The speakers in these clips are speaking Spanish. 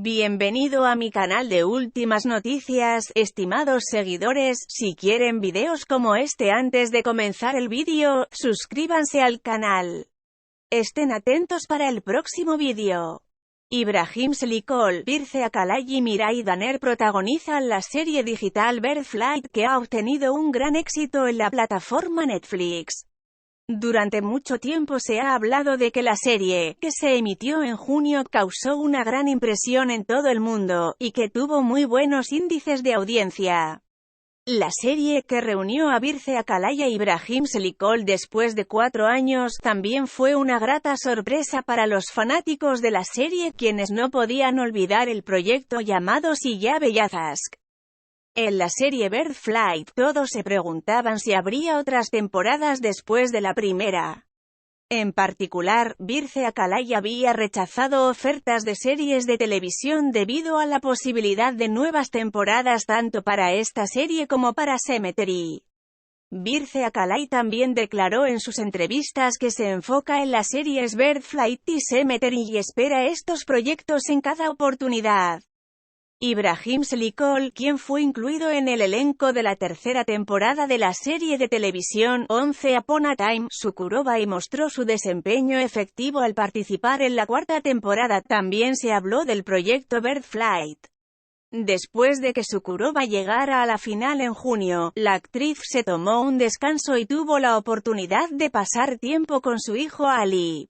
Bienvenido a mi canal de últimas noticias, estimados seguidores, si quieren videos como este antes de comenzar el vídeo, suscríbanse al canal. Estén atentos para el próximo vídeo. Ibrahim Selikol, Birce Akalay y Mirai Daner protagonizan la serie digital Bird Flight que ha obtenido un gran éxito en la plataforma Netflix. Durante mucho tiempo se ha hablado de que la serie, que se emitió en junio, causó una gran impresión en todo el mundo, y que tuvo muy buenos índices de audiencia. La serie, que reunió a Birce Akalaya y Ibrahim Selikol después de cuatro años, también fue una grata sorpresa para los fanáticos de la serie, quienes no podían olvidar el proyecto llamado Silla Bellazask. En la serie Bird Flight, todos se preguntaban si habría otras temporadas después de la primera. En particular, Birce Akalay había rechazado ofertas de series de televisión debido a la posibilidad de nuevas temporadas tanto para esta serie como para Cemetery. Birce Akalay también declaró en sus entrevistas que se enfoca en las series Bird Flight y Cemetery y espera estos proyectos en cada oportunidad. Ibrahim Selikol, quien fue incluido en el elenco de la tercera temporada de la serie de televisión Once Upon a Time, Sukurova y mostró su desempeño efectivo al participar en la cuarta temporada. También se habló del proyecto Bird Flight. Después de que Sukurova llegara a la final en junio, la actriz se tomó un descanso y tuvo la oportunidad de pasar tiempo con su hijo Ali.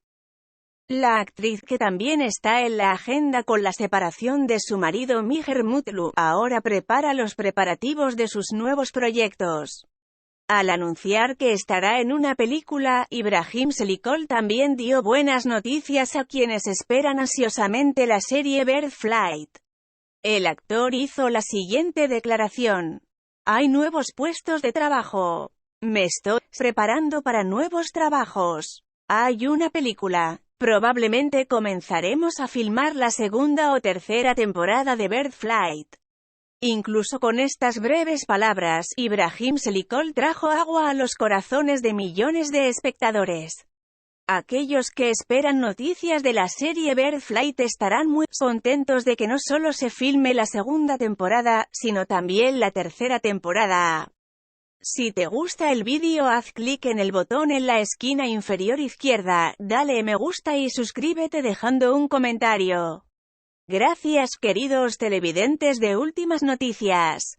La actriz que también está en la agenda con la separación de su marido Mijer Mutlu, ahora prepara los preparativos de sus nuevos proyectos. Al anunciar que estará en una película, Ibrahim Selikol también dio buenas noticias a quienes esperan ansiosamente la serie Bird Flight. El actor hizo la siguiente declaración. Hay nuevos puestos de trabajo. Me estoy preparando para nuevos trabajos. Hay una película. Probablemente comenzaremos a filmar la segunda o tercera temporada de Bird Flight. Incluso con estas breves palabras, Ibrahim Selikol trajo agua a los corazones de millones de espectadores. Aquellos que esperan noticias de la serie Bird Flight estarán muy contentos de que no solo se filme la segunda temporada, sino también la tercera temporada. Si te gusta el vídeo haz clic en el botón en la esquina inferior izquierda, dale me gusta y suscríbete dejando un comentario. Gracias queridos televidentes de Últimas Noticias.